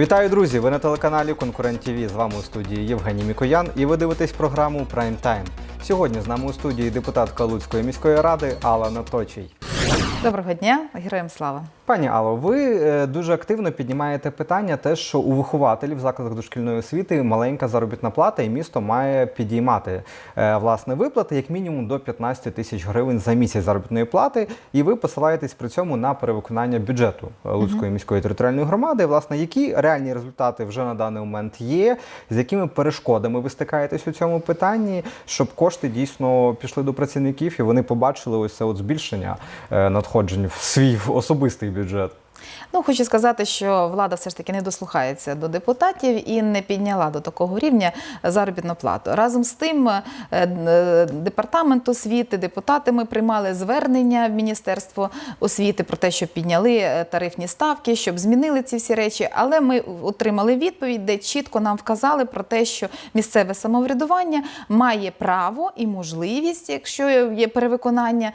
Вітаю, друзі! Ви на телеканалі Конкурент ТВ. З вами у студії Євгеній Мікоян і ви дивитесь програму Прайм Тайм. Сьогодні з нами у студії депутатка Луцької міської ради Алла Наточий. Доброго дня, героям слава. Пані Алло, ви е, дуже активно піднімаєте питання, те, що у вихователів в закладах дошкільної освіти маленька заробітна плата, і місто має підіймати е, власне виплати як мінімум до 15 тисяч гривень за місяць заробітної плати. І ви посилаєтесь при цьому на перевиконання бюджету е, Луцької міської територіальної громади. Власне, які реальні результати вже на даний момент є, з якими перешкодами ви стикаєтесь у цьому питанні, щоб кошти дійсно пішли до працівників і вони побачили ось це от збільшення надходжень в свій особистий бюджет бюджет. Ну, хочу сказати, що влада все ж таки не дослухається до депутатів і не підняла до такого рівня заробітну плату. Разом з тим, е, е, департамент освіти, депутати ми приймали звернення в Міністерство освіти про те, щоб підняли е, тарифні ставки, щоб змінили ці всі речі. Але ми отримали відповідь, де чітко нам вказали про те, що місцеве самоврядування має право і можливість, якщо є перевиконання,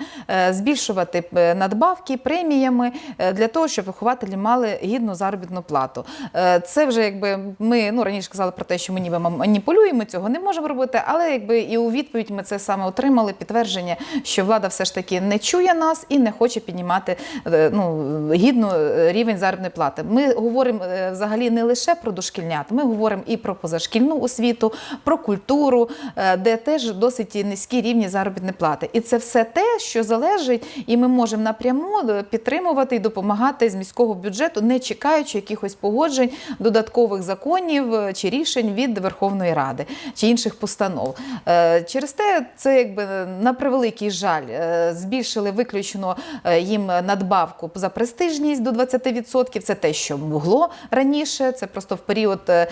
збільшувати надбавки преміями для того, щоб вихователі мали гідну заробітну плату. Е, Це вже якби ми ну раніше казали про те, що ми ніби маніпулюємо, цього не можемо робити, але якби і у відповідь ми це саме отримали підтвердження, що влада все ж таки не чує нас і не хоче піднімати е, ну гідну е, рівень заробітної плати. Ми говоримо взагалі не лише про дошкільнят, ми говоримо і про позашкільну освіту, про культуру, де теж досить низькі рівні заробітної плати. І це все те, що залежить, і ми можемо напряму підтримувати і допомагати з міського бюджету, не чекаючи якихось погоджень, додаткових законів е, чи рішень від Верховної Ради чи інших постанов. Е, Через те, це якби на превеликий жаль, е, збільшили виключно е, їм надбавку за престижність до 20%. Це те, що могло раніше. Це просто в період е,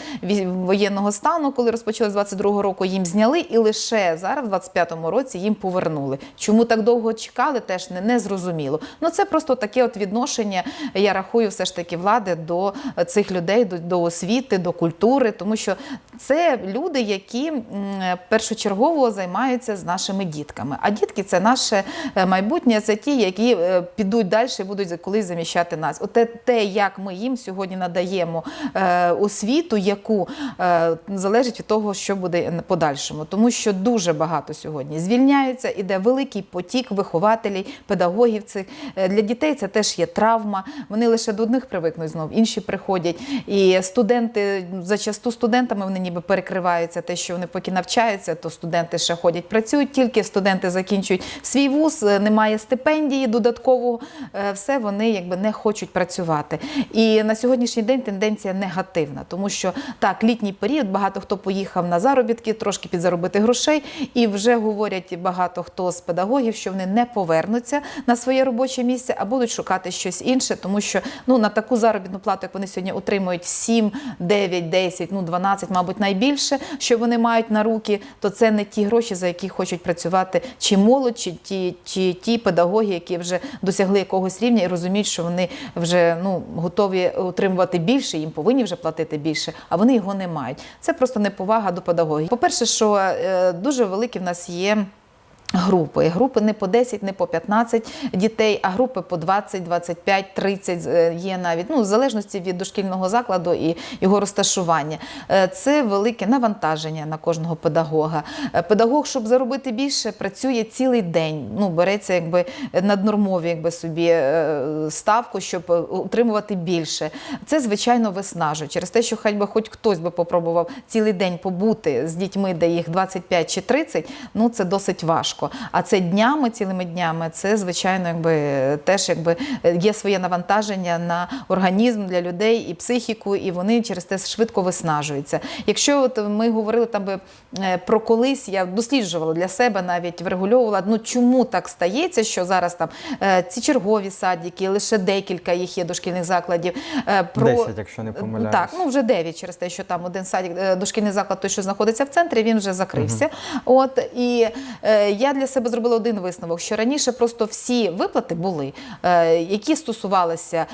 воєнного стану, коли розпочали з 22-го року, їм зняли, і лише зараз, в 25-му році, їм повернули. Чому так довго чекали, теж не, не зрозуміло. Ну це просто таке от відношення. Я рахую, все ж таки влади до цих людей, до, до освіти, до культури, тому що це люди, які першочергово займаються з нашими дітками. А дітки це наше е, майбутнє, це ті, які е, підуть далі і будуть колись заміщати нас. Оте те, як ми їм сьогодні надаємо е, освіту, яку залежить від того, що буде подальшому, тому що дуже багато сьогодні звільняються, іде великий потік вихователів, педагогів. Цих для дітей це теж є травма. Вони лише до одних привикнуть знов, інші приходять. І студенти зачасту студентами вони ніби перекриваються. Те, що вони поки навчаються, то студенти ще ходять, працюють. Тільки студенти закінчують свій вуз, е, немає стипендії додаткового. е, Все вони якби не хочуть працювати. І на сьогоднішній день тенденція негативна, тому що так, літній період, багато хто поїхав на заробітки, трошки підзаробити грошей, і вже говорять багато хто з педагогів, що вони не повернуться на своє робоче місце, а будуть шукати щось інше, тому що ну на таку заробітну плату, як вони сьогодні отримують 7, 9, 10, ну 12, мабуть, найбільше, що вони мають на руки, то це не ті гроші, за які хочуть працювати чи молодь, чи ті, чи ті педагоги, які вже досягли якогось рівня і розуміють, що вони вже ну готові отримувати більше, їм повинні вже платити більше, а вони його не мають. Це просто неповага до педагогів. По-перше, що е, дуже великі в нас є. Групи. Групи не по 10, не по 15 дітей, а групи по 20, 25, 30 е, є навіть, ну, в залежності від дошкільного закладу і його розташування. Е, Це велике навантаження на кожного педагога. Е, Педагог, щоб заробити більше, працює цілий день. Ну, береться якби наднормові якби собі е, ставку, щоб утримувати більше. Це, звичайно, виснажує. Через те, що хай би хоч хтось би попробував цілий день побути з дітьми, де їх 25 чи 30, ну це досить важко. А це днями, цілими днями, це звичайно, якби теж якби є своє навантаження на організм для людей і психіку, і вони через те швидко виснажуються. Якщо от ми говорили там би е, про колись, я досліджувала для себе, навіть врегульовувала, ну чому так стається, що зараз там е, ці чергові садики, лише декілька їх є дошкільних закладів. е, Про 10, якщо не помиляюсь. Так, ну вже 9 через те, що там один садик, е, дошкільний заклад, той, що знаходиться в центрі, він вже закрився. От і е, я для себе зробила один висновок: що раніше просто всі виплати були, е, які стосувалися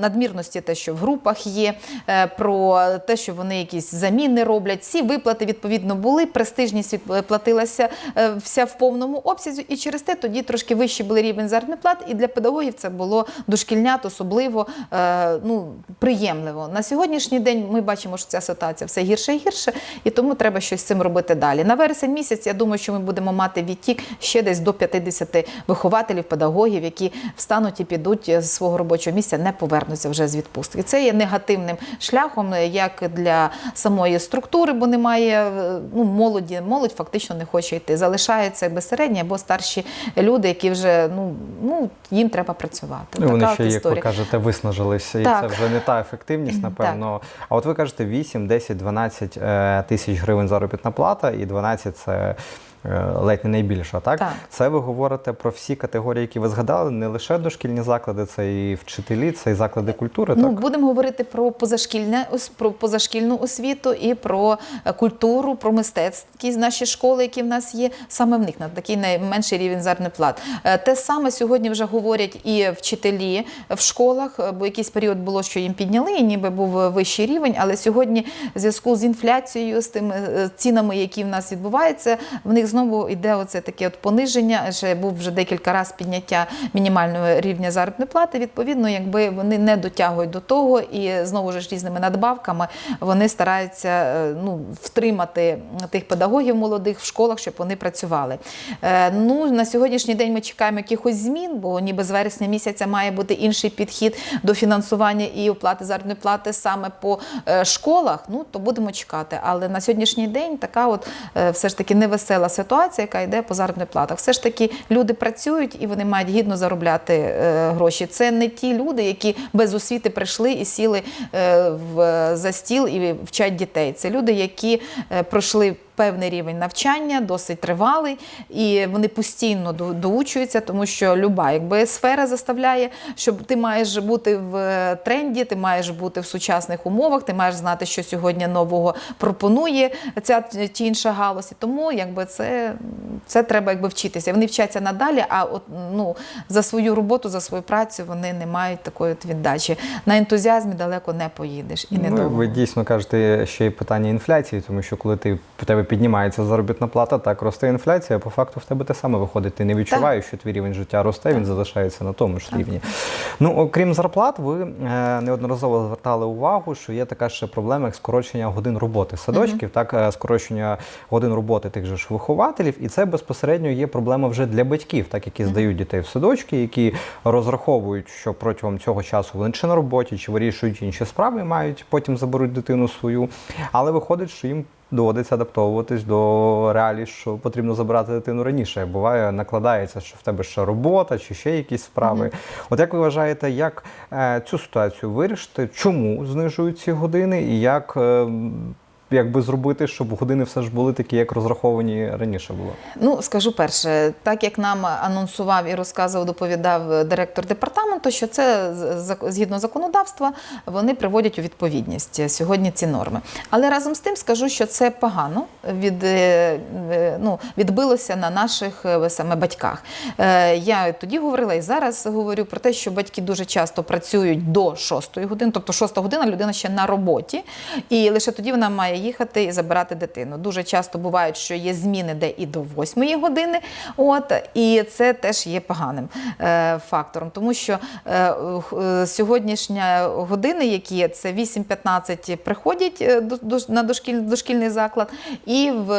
надмірності, те, що в групах є, е, про те, що вони якісь заміни роблять. Ці виплати відповідно були. Престижність від- платилася е, вся в повному обсязі, і через те тоді трошки вищий був рівень заробітних плат. І для педагогів це було дошкільнят особливо е, ну, приємливо. На сьогоднішній день ми бачимо, що ця ситуація все гірше і гірше, і тому треба щось з цим робити далі. На вересень місяць я думаю, що ми будемо мати відтік ще десь до 50 вихователів, педагогів, які встануть і підуть з свого робочого місця, не повернуться вже з відпустки. Це є негативним шляхом, як для самої структури, бо немає ну, молоді. Молодь фактично не хоче йти. Залишаються безсередні або старші люди, які вже ну, ну їм треба працювати. Ну, вони Така ще, от як ви кажете, виснажилися, і Так. це вже не та ефективність, напевно. А от ви кажете 8, 10, 12 е, тисяч гривень заробітна плата, і 12 це. Е, Ледь не найбільша, так? Так. Це ви говорите про всі категорії, які ви згадали, не лише дошкільні заклади, це і вчителі, це і заклади культури. Ну, так? будемо говорити про позашкільне про позашкільну освіту і про е, культуру, про мистецькі наші школи, які в нас є. Саме в них на такий найменший рівень заробітних плат. Е, Те саме сьогодні вже говорять і вчителі в школах, бо якийсь період було, що їм підняли, і ніби був вищий рівень. Але сьогодні, в зв'язку з інфляцією, з тими цінами, які в нас відбуваються, в них знову йде оце таке от пониження. Ще був вже декілька разів підняття мінімального рівня заробітної плати. Відповідно, якби вони не дотягують до того, і знову ж різними надбавками вони стараються е, ну, втримати тих педагогів молодих в школах, щоб вони працювали. Е, Ну на сьогоднішній день ми чекаємо якихось змін, бо ніби з вересня місяця має бути інший підхід до фінансування і оплати заробітної плати саме по е, школах. Ну то будемо чекати. Але на сьогоднішній день така, от все ж таки невесела ситуація, яка йде по заробітних платах. Все ж таки люди працюють і вони мають гідно заробляти е, гроші. Це не ті люди, які без освіти прийшли і сіли е, в за стіл і вчать дітей. Це люди, які е, пройшли. Певний рівень навчання, досить тривалий, і вони постійно доучуються, тому що люба, якби сфера заставляє, щоб ти маєш бути в е, тренді, ти маєш бути в сучасних умовах, ти маєш знати, що сьогодні нового пропонує ця чи інша галузь. Тому якби це, це треба якби вчитися. Вони вчаться надалі, а от ну за свою роботу, за свою працю вони не мають такої от віддачі. На ентузіазмі далеко не поїдеш і не Ну, довго. ви дійсно кажете ще й питання інфляції, тому що коли ти в тебе піднімається заробітна плата, так росте інфляція. По факту в тебе те саме виходить. Ти не відчуваєш, що твій рівень життя росте, він залишається на тому ж рівні. Ну окрім зарплат, ви е, неодноразово звертали увагу, що є така ще проблема, як скорочення годин роботи садочків, так е, скорочення годин роботи тих же ж вихователів, і це безпосередньо є проблема вже для батьків, так які здають дітей в садочки, які розраховують, що протягом цього часу вони чи на роботі, чи вирішують інші справи, мають потім заберуть дитину свою. Але виходить, що їм доводиться адаптовуватись до реалій, що потрібно забирати дитину раніше. Буває, накладається, що в тебе ще робота чи ще якісь справи. От як ви вважаєте, як е, цю ситуацію вирішити? Чому знижують ці години, і як е, якби зробити, щоб години все ж були такі, як розраховані раніше було? Ну, скажу перше, так як нам анонсував і розказував, доповідав директор департаменту, що це згідно законодавства вони приводять у відповідність сьогодні ці норми. Але разом з тим скажу, що це погано від, е, е, ну, відбилося на наших е, саме батьках. Я тоді говорила і зараз говорю про те, що батьки дуже часто працюють до 6 години, тобто 6 година людина ще на роботі, і лише тоді вона має їхати і забирати дитину. Дуже часто бувають, що є зміни, де і до 8 години. От і це теж є поганим е, фактором, тому що е, е, сьогоднішня години, які це 8-15 приходять е, до, на дошкіль, дошкільний заклад, і в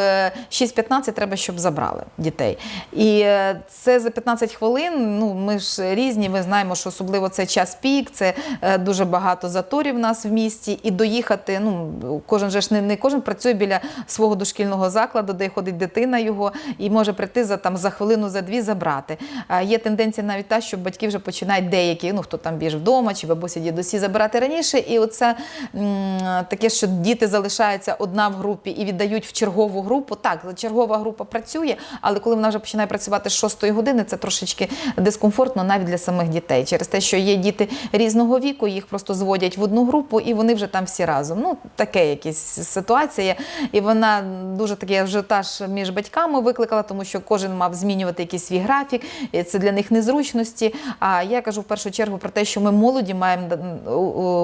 6-15 треба, щоб забрали дітей. І е, це за 15 хвилин. Ну ми ж різні. Ми знаємо, що особливо це час пік, це е, дуже багато заторів в нас в місті, і доїхати. Ну кожен же ж не, не кожен працює біля свого дошкільного закладу, де ходить дитина його, і може прийти за там за хвилину, за дві забрати. Є тенденція навіть та, що батьки вже починають деякі, ну хто там більш вдома, чи бабусі, дідусі забирати раніше. І оце таке, що діти залишаються одна в групі і віддають в чергову групу. Так, чергова група працює, але коли вона вже починає працювати з 6 години, це трошечки дискомфортно навіть для самих дітей. Через те, що є діти різного віку, їх просто зводять в одну групу, і вони вже там всі разом. Ну таке якесь ситуація, і вона дуже такий ажіотаж між батьками викликала, тому що кожен мав змінювати якийсь свій графік, і це для них незручності. А я кажу в першу чергу про те, що ми молоді маємо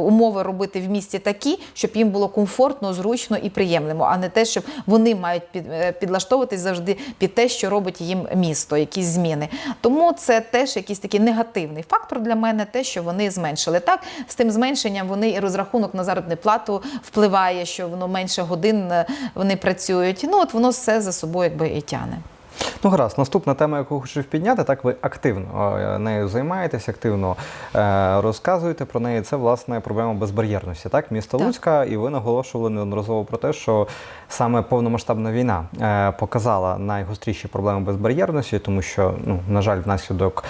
умови робити в місті такі, щоб їм було комфортно, зручно і приємно, а не те, щоб вони мають е, підлаштовуватись завжди під те, що робить їм місто, якісь зміни. Тому це теж якийсь такий негативний фактор для мене, те, що вони зменшили. Так, з тим зменшенням вони і розрахунок на заробітну плату впливає, що воно менше годин е, вони працюють. Ну от воно все за собою якби і тягне. Ну, гаразд, наступна тема, яку хочу підняти, так ви активно е, нею займаєтесь, активно е, розказуєте про неї. Це власне проблема безбар'єрності. Так, місто Так. Луцька, і ви наголошували неодноразово про те, що саме повномасштабна війна е, показала найгостріші проблеми безбар'єрності, тому що, ну на жаль, внаслідок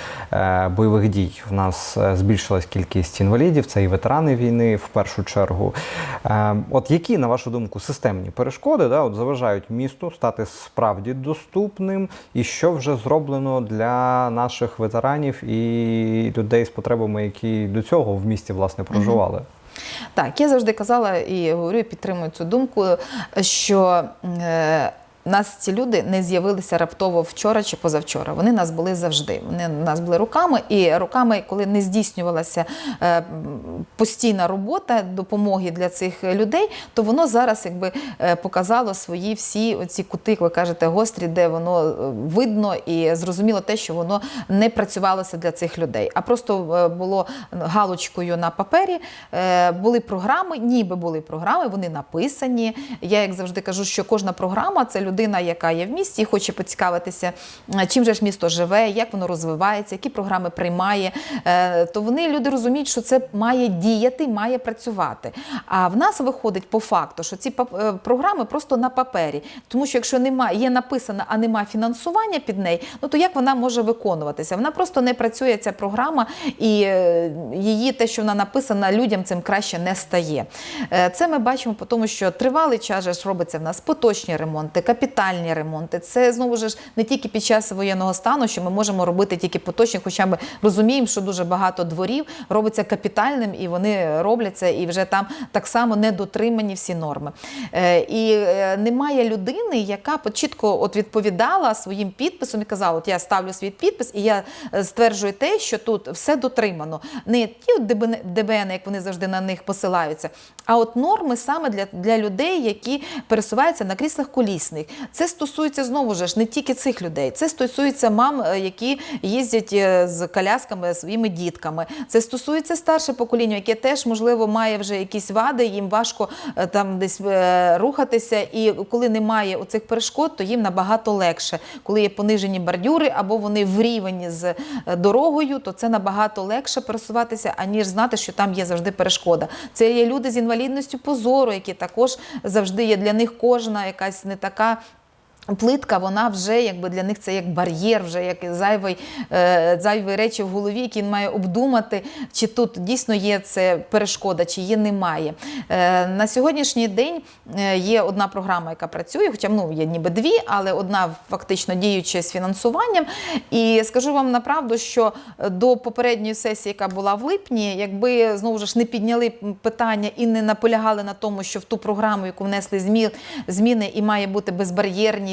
бойових дій в нас збільшилась кількість інвалідів. Це і ветерани війни в першу чергу. От які, на вашу думку, системні перешкоди да, от заважають місту стати справді доступним, і що вже зроблено для наших ветеранів і людей з потребами, які до цього в місті власне проживали? Так, я завжди казала і говорю, і підтримую цю думку, що е, нас ці люди не з'явилися раптово вчора чи позавчора. Вони нас були завжди. Вони нас були руками, і руками, коли не здійснювалася е, постійна робота допомоги для цих людей, то воно зараз якби е, показало свої всі оці кути, як ви кажете, гострі, де воно е, видно і зрозуміло те, що воно не працювалося для цих людей, а просто е, було галочкою на папері. Були програми, ніби були програми, вони написані. Я як завжди кажу, що кожна програма це людина, яка є в місті і хоче поцікавитися, чим же ж місто живе, як воно розвивається, які програми приймає. То вони люди розуміють, що це має діяти, має працювати. А в нас виходить по факту, що ці е, програми просто на папері. Тому що якщо немає, є написана, а немає фінансування під неї, ну то як вона може виконуватися? Вона просто не працює ця програма, і е, її те, що вона написана, людям цим краще не стає. Е, Це ми бачимо тому, що тривалий час ж робиться в нас поточні ремонти, капітальні ремонти. Це знову ж не тільки під час воєнного стану, що ми можемо робити тільки поточні, хоча ми розуміємо, що дуже багато дворів робиться капітальним, і вони робляться, і вже там так само не дотримані всі норми. Е, І е, немає людини, яка чітко от відповідала своїм підписом і казала: от я ставлю свій підпис, і я е, стверджую те, що тут все дотримано. Не ті ДБН, як вони завжди на них посилаються, а от норми саме для, для людей, які пересуваються на кріслах колісних. Це стосується знову ж не тільки цих людей, це стосується мам, е, які їздять е, з колясками своїми дітками. Це стосується старше покоління, яке теж можливо має вже якісь вади, їм важко е, там десь рухатися. І коли немає оцих перешкод, то їм набагато легше. Коли є понижені бордюри або вони в рівні з дорогою, то це набагато легше пересуватися, аніж знати, що там є завжди перешкода. Це є люди з інвалідністю позору, які також завжди є для них кожна якась не така. Плитка, вона вже якби для них це як бар'єр, вже як зайвий, е, зайві речі в голові, які він має обдумати, чи тут дійсно є це перешкода, чи її немає. Е, на сьогоднішній день е, є одна програма, яка працює, хоча ну, є ніби дві, але одна фактично діюча з фінансуванням. І скажу вам направду, що до попередньої сесії, яка була в липні, якби знову ж не підняли питання і не наполягали на тому, що в ту програму, яку внесли змі- зміни, і має бути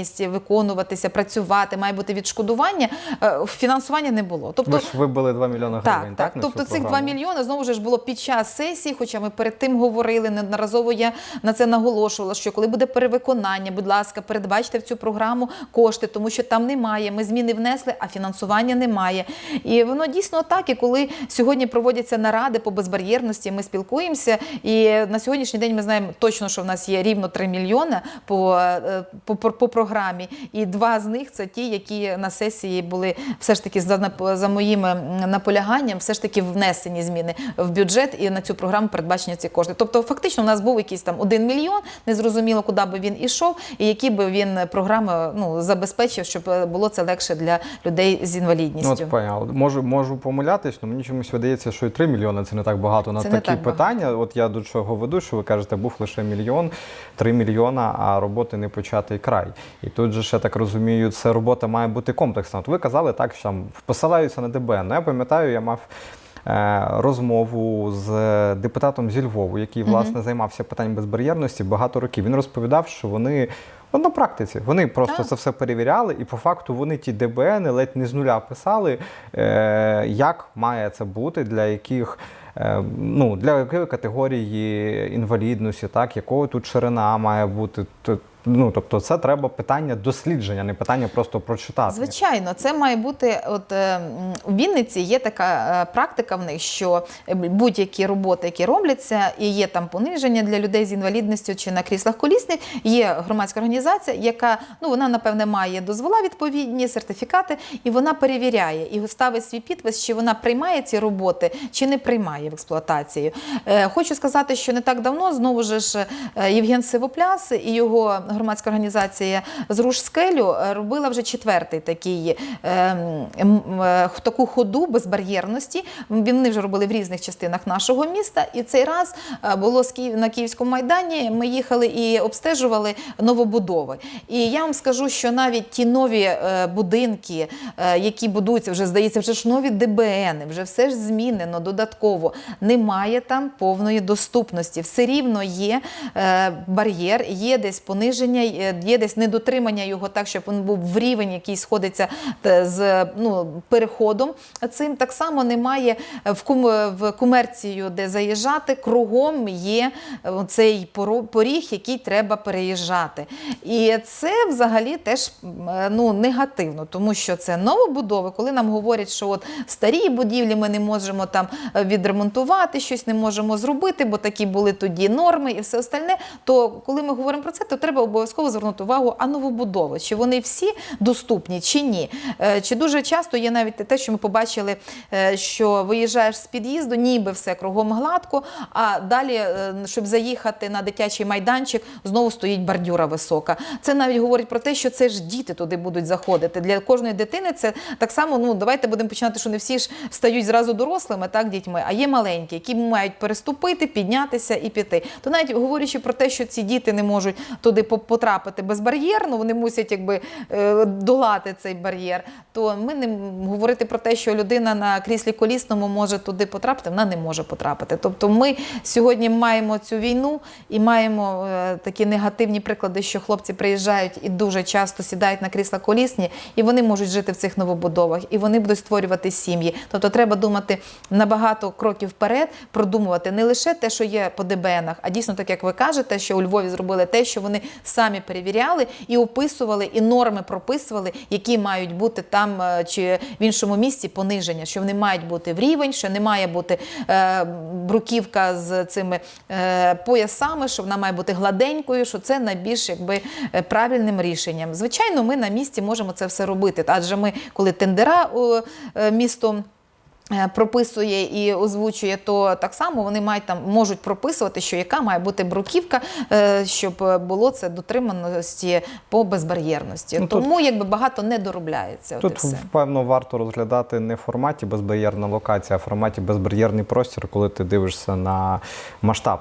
безбар'єрність, виконуватися, працювати, має бути відшкодування, е, фінансування не було. Тобто Ви ж вибили 2 мільйони так, гривень. так. на Тобто цих 2 мільйони знову ж було під час сесії, хоча ми перед тим говорили, неодноразово я на це наголошувала, що коли буде перевиконання, будь ласка, передбачте в цю програму кошти, тому що там немає. Ми зміни внесли, а фінансування немає. І воно дійсно так. І коли сьогодні проводяться наради по безбар'єрності, ми спілкуємося. І на сьогоднішній день ми знаємо точно, що в нас є рівно 3 мільйони по, е, по, по, по програмі. І два з них це ті, які на сесії були все ж таки за, за моїм наполяганням, все ж таки внесені зміни в бюджет і на цю програму передбачені ці кошти. Тобто, фактично, у нас був якийсь там один мільйон, незрозуміло, куди би він ішов, і які би він програми ну, забезпечив, щоб е, було це легше для людей з Ну, інвалідністю. от, понятно. можу, можу помилятись, але мені чомусь видається, що і 3 мільйони це не так багато на Це такі так багато. питання. От я до чого веду, що ви кажете, був лише мільйон, 3 мільйона, а роботи не початий край. І тут же ж, я так розумію, це робота має бути комплексна. От ви казали так, що там посилаються на ДБН. Ну, я пам'ятаю, я мав. е, розмову з депутатом зі Львову, який власне займався питанням безбар'єрності багато років. Він розповідав, що вони. Ну, на практиці вони просто Так. це все перевіряли, і по факту вони ті ДБН ледь не з нуля писали, е, як має це бути, для яких. е, Ну, для якої категорії інвалідності, так, якого тут ширина має бути. Ну, тобто, це треба питання дослідження, не питання просто прочитати. Звичайно, це має бути. От е, у Вінниці є така е, практика в них, що е, будь-які роботи, які робляться, і є там пониження для людей з інвалідністю чи на кріслах колісних. Є громадська організація, яка ну вона напевне має дозвола відповідні, сертифікати, і вона перевіряє і ставить свій підпис, чи вона приймає ці роботи, чи не приймає в експлуатацію. Хочу сказати, що не так давно знову ж Євген Сивопляс і його громадська організація Зруш скелю е, робила вже четвертий такий е, е, таку ходу безбар'єрності. Вони вже робили в різних частинах нашого міста. І цей раз було на Київському майдані. Ми їхали і обстежували новобудови. І я вам скажу, що навіть ті нові будинки, які будуються, вже здається, вже ж нові ДБН, вже все ж змінено додатково. Немає там повної доступності. Все рівно є бар'єр, є десь пониження, є є десь недотримання його так, щоб він був в рівень, який сходиться е, з ну, переходом. Цим так само немає в, кум, в комерцію, де заїжджати. Кругом є е, цей поріг, який треба переїжджати. І це взагалі теж е, ну, негативно, тому що це новобудови, коли нам говорять, що от старі будівлі ми не можемо там е, відремонтувати, щось не можемо зробити, бо такі були тоді норми і все остальне. То коли ми говоримо про це, то треба обов'язково звернути увагу, а новобудови, чи вони всі доступні, чи ні. Е, Чи дуже часто є навіть те, що ми побачили, е, що виїжджаєш з під'їзду, ніби все кругом гладко, а далі, е, щоб заїхати на дитячий майданчик, знову стоїть бордюра висока. Це навіть говорить про те, що це ж діти туди будуть заходити. Для кожної дитини це так само. Ну давайте будемо починати, що не всі ж стають зразу дорослими, так дітьми, а є маленькі, які мають переступити, піднятися і піти. То навіть говорячи про те, що ці діти не можуть туди по- потрапити безбар'єрно, вони мусять якби е, долати цей бар'єр. То ми не говорити про те, що людина на кріслі колісному може туди потрапити, вона не може потрапити. Тобто, ми сьогодні маємо цю війну і маємо е, такі негативні приклади, що хлопці приїжджають і дуже часто сідають на крісла колісні, і вони можуть жити в цих новобудовах, і вони будуть створювати сім'ї. Тобто, треба думати набагато кроків вперед, продумувати не лише те, що є по ДБНах, а дійсно, так як ви кажете, що у Львові зробили те, що вони самі перевіряли і описували, і норми прописували, які мають бути там е, чи в іншому місці пониження, що вони мають бути в рівень, що не має бути е, бруківка з цими е, поясами, що вона має бути гладенькою, що це найбільш якби правильним рішенням. Звичайно, ми на місці можемо це все робити, адже ми, коли тендера місто. Е, Прописує і озвучує, то так само вони мають там можуть прописувати, що яка має бути бруківка, е, щоб було це дотриманості по безбар'єрності. Ну, тут- Тому якби багато не доробляється. Тут, все. певно, варто розглядати не в форматі безбар'єрна локація, а в форматі безбар'єрний простір, коли ти дивишся на масштаб.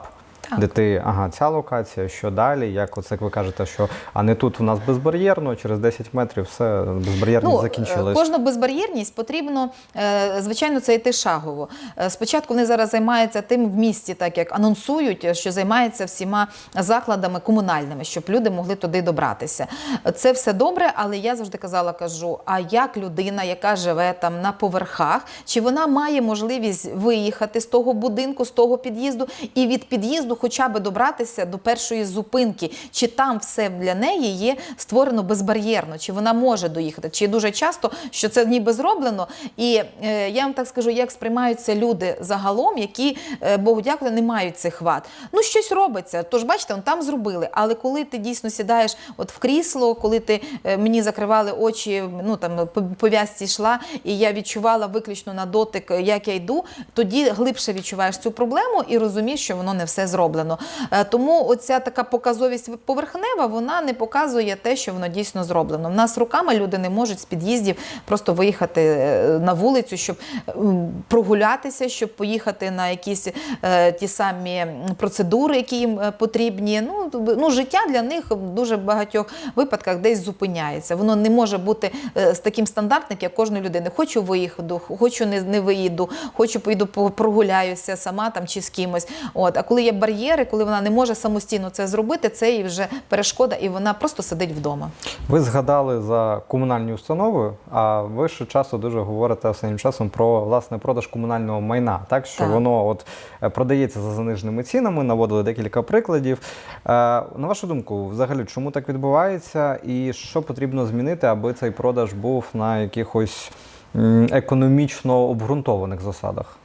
Так. Де ти, ага, ця локація, що далі? Як оце як ви кажете, що а не тут у нас безбар'єрно, через 10 метрів все безбар'єрність Ну, закінчилась. е, Кожну безбар'єрність потрібно, е, звичайно, це йти шагово. Е, Спочатку вони зараз займаються тим в місті, так як анонсують, що займаються всіма закладами комунальними, щоб люди могли туди добратися. Це все добре, але я завжди казала, кажу: а як людина, яка живе там на поверхах, чи вона має можливість виїхати з того будинку, з того під'їзду, і від під'їзду хоча б добратися до першої зупинки, чи там все для неї є створено безбар'єрно, чи вона може доїхати, чи дуже часто, що це ніби зроблено. І е, я вам так скажу, як сприймаються люди загалом, які, е, Богу дякую, не мають цих вад. Ну, щось робиться. Тож, бачите, он там зробили. Але коли ти дійсно сідаєш от в крісло, коли ти е, мені закривали очі, ну там по пов'язці йшла, і я відчувала виключно на дотик, як я йду, тоді глибше відчуваєш цю проблему і розумієш, що воно не все зроблено. Зроблено. Е, Тому оця така показовість поверхнева, вона не показує те, що воно дійсно зроблено. В нас руками люди не можуть з під'їздів просто виїхати е, на вулицю, щоб прогулятися, щоб поїхати на якісь е, ті самі процедури, які їм потрібні. Ну, ну, життя для них в дуже багатьох випадках десь зупиняється. Воно не може бути з таким стандартним, як кожної людини. Хочу виїду, хочу не, не виїду, хочу поїду по- прогуляюся сама там чи з кимось. От. А коли є бар'єри, коли вона не може самостійно це зробити, це їй вже перешкода, і вона просто сидить вдома. Ви згадали за комунальні установи, а ви ще часто дуже говорите останнім часом про власне продаж комунального майна, так що Так. воно от е, продається за заниженими цінами, наводили декілька прикладів. Е, На вашу думку, взагалі, чому так відбувається, і що потрібно змінити, аби цей продаж був на якихось економічно обґрунтованих засадах?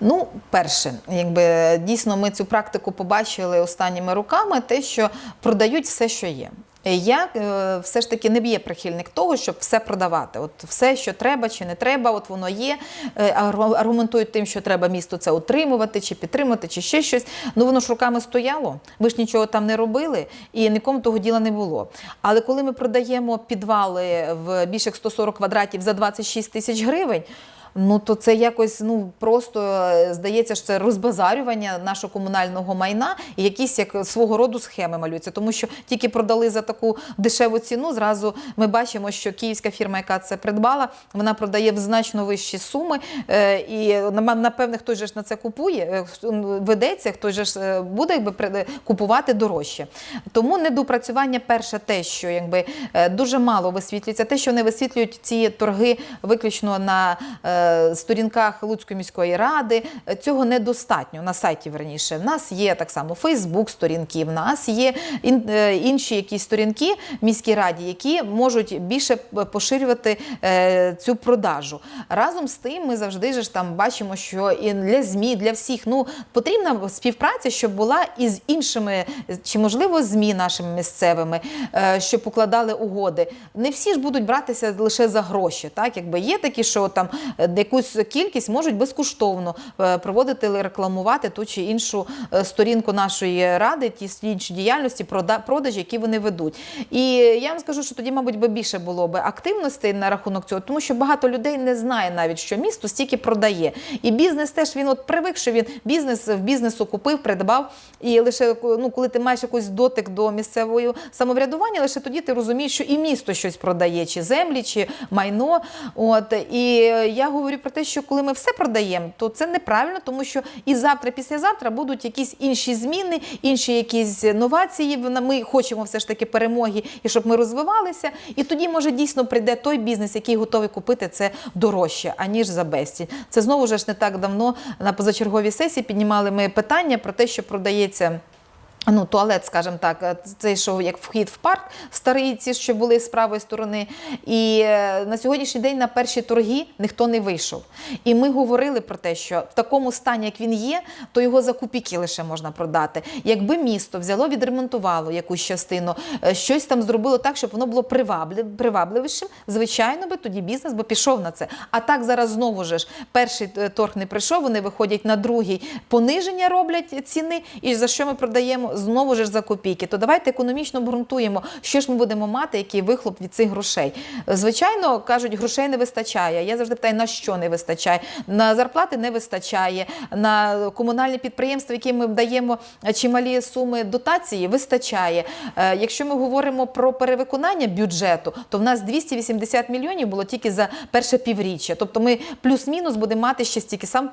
Ну, перше, якби дійсно ми цю практику побачили останніми роками, те, що продають все, що є. Я е, все ж таки не є прихильник того, щоб все продавати. От все, що треба чи не треба, от воно є. Е, Аргументують тим, що треба місто це утримувати, чи підтримати, чи ще щось. Ну воно ж руками стояло. Ви ж нічого там не робили, і нікому того діла не було. Але коли ми продаємо підвали в більших 140 квадратів за 26 тисяч гривень. Ну то це якось ну просто е, здається, що це розбазарювання нашого комунального майна і якісь як свого роду схеми малюються. Тому що тільки продали за таку дешеву ціну. Зразу ми бачимо, що київська фірма, яка це придбала, вона продає в значно вищі суми. Е, І напевне, хтось же ж на це купує, е, ведеться, хтось же ж буде якби купувати дорожче. Тому недопрацювання перше те, що якби дуже мало висвітлюється, те, що не висвітлюють ці торги виключно на сторінках Луцької міської ради. е, Цього недостатньо на сайті. Верніше, в нас є так само Фейсбук сторінки, в нас є е, інші якісь сторінки в міській раді, які можуть більше поширювати е, цю продажу. Разом з тим, ми завжди ж там бачимо, що і для ЗМІ, для всіх ну потрібна співпраця, щоб була і з іншими, чи можливо ЗМІ нашими місцевими, е, щоб покладали угоди. Не всі ж будуть братися лише за гроші. Так, якби є такі, що там е, якусь кількість можуть безкоштовно е, проводити рекламувати ту чи іншу е, сторінку нашої ради, ті інші діяльності, продажі, які вони ведуть. І я вам скажу, що тоді, мабуть, би більше було би активностей на рахунок цього, тому що багато людей не знає навіть, що місто стільки продає. І бізнес теж він от привик, що він бізнес в бізнесу купив, придбав. І лише ну, коли ти маєш якийсь дотик до місцевого самоврядування, лише тоді ти розумієш, що і місто щось продає, чи землі, чи майно. От і я говорю про те, що коли ми все продаємо, то це неправильно, тому що і завтра, післязавтра будуть якісь інші зміни, інші якісь новації. Ми хочемо все ж таки перемоги і щоб ми розвивалися. І тоді може дійсно прийде той бізнес, який готовий купити це дорожче, аніж за безцінь. Це знову ж не так давно на позачерговій сесії піднімали ми питання про те, що продається. Ну, туалет, скажімо так, цей що як вхід в парк, старий, ці, що були з правої сторони. І е, на сьогоднішній день на перші торги ніхто не вийшов. І ми говорили про те, що в такому стані, як він є, то його за копійки лише можна продати. Якби місто взяло, відремонтувало якусь частину, е, щось там зробило так, щоб воно було привабливішим, звичайно би тоді бізнес би пішов на це. А так зараз знову ж перший е, торг не прийшов, вони виходять на другий, пониження роблять ціни, і за що ми продаємо знову ж за копійки. То давайте економічно обґрунтуємо, що ж ми будемо мати, який вихлоп від цих грошей. Звичайно, кажуть, грошей не вистачає. Я завжди питаю, на що не вистачає? На зарплати не вистачає, на комунальні підприємства, яким ми даємо чималі суми дотації, вистачає. Е, Якщо ми говоримо про перевиконання бюджету, то в нас 280 мільйонів було тільки за перше півріччя. Тобто ми плюс-мінус будемо мати ще стільки сам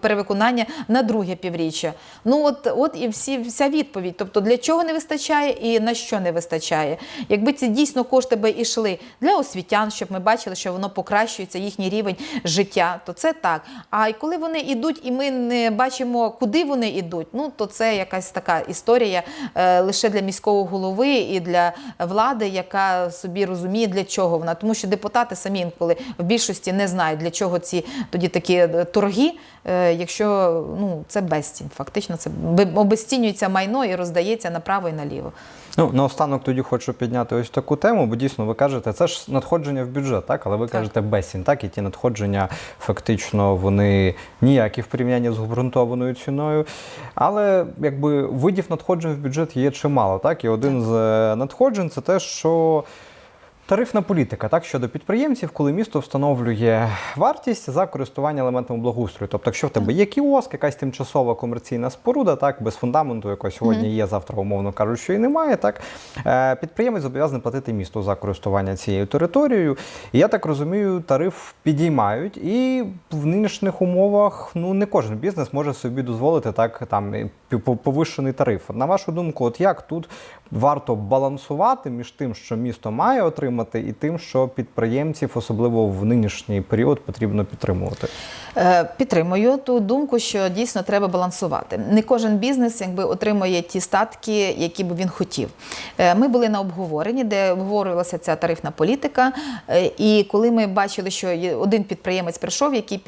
перевиконання на друге півріччя. Ну от, от і всі, вся відповідь. Тобто для чого не вистачає і на що не вистачає. Якби ці дійсно кошти би йшли для освітян, щоб ми бачили, що воно покращується їхній рівень життя, то це так. А коли вони йдуть, і ми не бачимо, куди вони йдуть, ну то це якась така історія е, лише для міського голови і для влади, яка собі розуміє, для чого вона. Тому що депутати самі інколи в більшості не знають, для чого ці тоді такі е, торги, е, якщо ну це безцінь. Фактично, це обезцінюється майно і роздається направо і наліво. Ну, наостанок тоді хочу підняти ось таку тему, бо дійсно ви кажете, це ж надходження в бюджет, так? Але ви кажете безцінь, так? І ті надходження фактично вони ніякі в порівнянні з обґрунтованою ціною. Але якби видів надходжень в бюджет є чимало, так? І один з е, надходжень це те, що. Тарифна політика так щодо підприємців, коли місто встановлює вартість за користування елементами благоустрою. Тобто, якщо в тебе є кіоск, якась тимчасова комерційна споруда, так без фундаменту, якого сьогодні є, завтра, умовно кажуть, що і немає. Так е, підприємець зобов'язаний платити місту за користування цією територією. І я так розумію, тариф підіймають, і в нинішніх умовах ну не кожен бізнес може собі дозволити так там повищений тариф. На вашу думку, от як тут варто балансувати між тим, що місто має отримати, і тим, що підприємців, особливо в нинішній період, потрібно підтримувати. Е, Підтримую ту думку, що дійсно треба балансувати. Не кожен бізнес якби отримує ті статки, які б він хотів. Е, Ми були на обговоренні, де обговорювалася ця тарифна політика. Е, І коли ми бачили, що один підприємець прийшов, який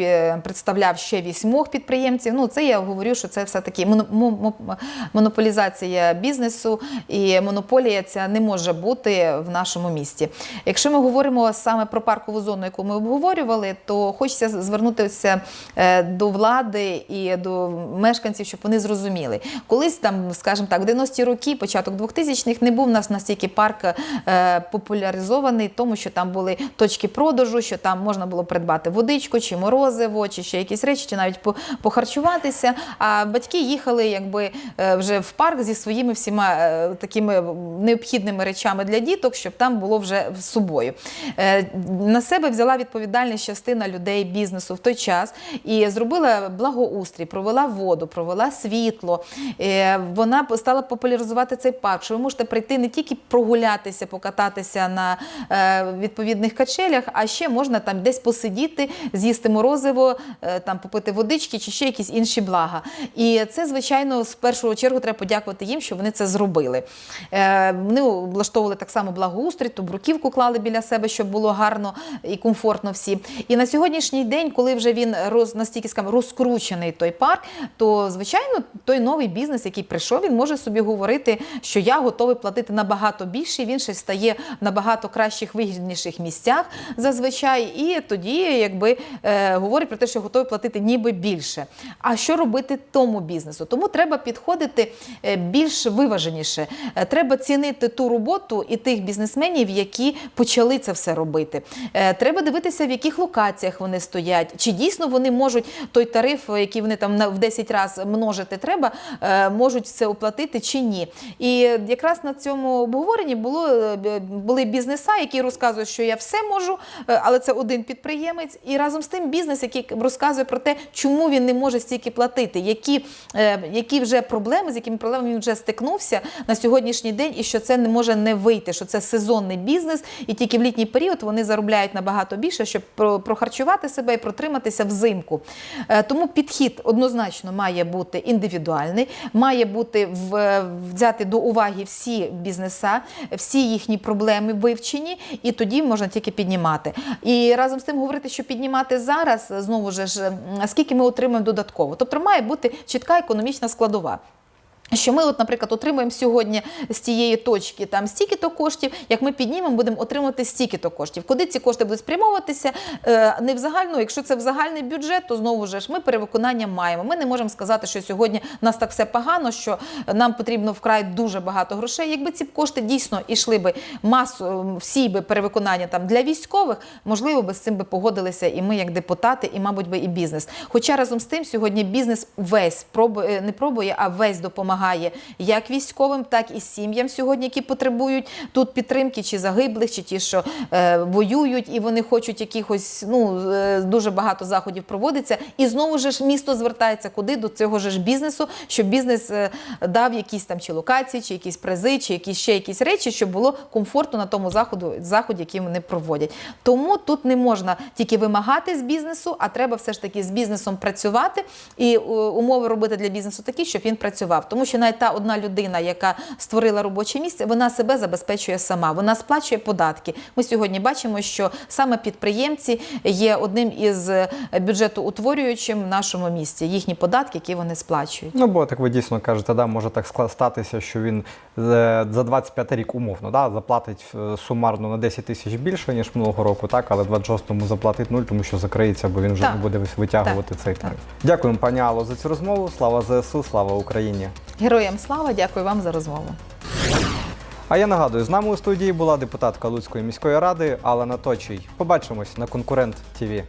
представляв ще вісьмох підприємців. Ну це я говорю, що це все таки моно- мо- мо- монополізація бізнесу і монополія ця не може бути в нашому місті. Якщо ми говоримо саме про паркову зону, яку ми обговорювали, то хочеться звернутися е, до влади і до мешканців, щоб вони зрозуміли. Колись там, скажімо так, в 90-ті роки, початок 2000-х, не був у нас настільки парк е, популяризований, тому що там були точки продажу, що там можна було придбати водичку, чи морозиво, чи ще якісь речі, чи навіть похарчуватися. А батьки їхали якби е, вже в парк зі своїми всіма е, такими необхідними речами для діток, щоб там було вже з собою. На себе взяла відповідальність частина людей бізнесу в той час і зробила благоустрій, провела воду, провела світло. Е, Вона стала популяризувати цей парк, що ви можете прийти не тільки прогулятися, покататися на е, відповідних качелях, а ще можна там десь посидіти, з'їсти морозиво, е, там попити водички чи ще якісь інші блага. І це, звичайно, з першого чергу треба подякувати їм, що вони це зробили. Вони влаштовували так само благоустрій, ту бруківку клали біля себе, щоб було гарно і комфортно всі. І на сьогоднішній день, коли вже він роз, настільки скажімо, розкручений той парк, то звичайно той новий бізнес, який прийшов, він може собі говорити, що я готовий платити набагато більше. Він ще стає в набагато кращих вигідніших місцях зазвичай. І тоді, якби е, говорить про те, що готовий платити ніби більше. А що робити тому бізнесу? Тому треба підходити е, більш виваженіше. Е, Треба цінити ту роботу і тих бізнесменів, які почали це все робити. Е, Треба дивитися, в яких локаціях вони стоять, чи дійсно вони можуть той тариф, який вони там в 10 разів множити треба, е, можуть це оплатити чи ні. І якраз на цьому обговоренні було, е, були бізнеса, які розказують, що я все можу, е, але це один підприємець. І разом з тим бізнес, який розказує про те, чому він не може стільки платити, які, е, які вже проблеми, з якими проблемами він вже стикнувся на сьогоднішній день, і що це не може не вийти, що це сезонний бізнес, і тільки в літній період вони заробляють набагато більше, щоб прохарчувати себе і протриматися взимку. Е, Тому підхід однозначно має бути індивідуальний, має бути в, взяти до уваги всі бізнеса, всі їхні проблеми вивчені, і тоді можна тільки піднімати. І разом з тим говорити, що піднімати зараз знову ж м, скільки ми отримаємо додатково. Тобто має бути чітка економічна складова. Що ми, от, наприклад, отримуємо сьогодні з цієї точки там стільки-то коштів, як ми піднімемо, будемо отримувати стільки-то коштів. Куди ці кошти будуть спрямовуватися? Е, не в загальну, якщо це в загальний бюджет, то знову ж ми перевиконання маємо. Ми не можемо сказати, що сьогодні у нас так все погано, що нам потрібно вкрай дуже багато грошей. Якби ці кошти дійсно йшли би масу, всі би перевиконання там для військових, можливо, би з цим би погодилися і ми, як депутати, і, мабуть, би і бізнес. Хоча разом з тим сьогодні бізнес весь пробує не пробує, а весь допомагає як військовим, так і сім'ям сьогодні, які потребують тут підтримки, чи загиблих, чи ті, що е, воюють, і вони хочуть якихось ну е, дуже багато заходів проводиться. І знову ж місто звертається куди до цього ж бізнесу, щоб бізнес е, дав якісь там чи локації, чи якісь призи, чи якісь ще якісь речі, щоб було комфортно на тому заходу, заході, який вони проводять. Тому тут не можна тільки вимагати з бізнесу, а треба все ж таки з бізнесом працювати і е, умови робити для бізнесу такі, щоб він працював. Тому що навіть та одна людина, яка створила робоче місце, вона себе забезпечує сама. Вона сплачує податки. Ми сьогодні бачимо, що саме підприємці є одним із е, бюджетоутворюючим в нашому місті. Їхні податки, які вони сплачують. Ну, бо так ви дійсно кажете, да, може так статися, що він е, за 25 рік умовно да, заплатить е, сумарно на 10 тисяч більше, ніж минулого року, так, але в 26-му заплатить нуль, тому що закриється, бо він вже Так. не буде витягувати цей тариф. Дякуємо, пані Алло, за цю розмову. Слава ЗСУ, слава Україні. Героям слава, дякую вам за розмову. А я нагадую, з нами у студії була депутатка Луцької міської ради Алла Точій. Побачимось на конкурент ТІВІ.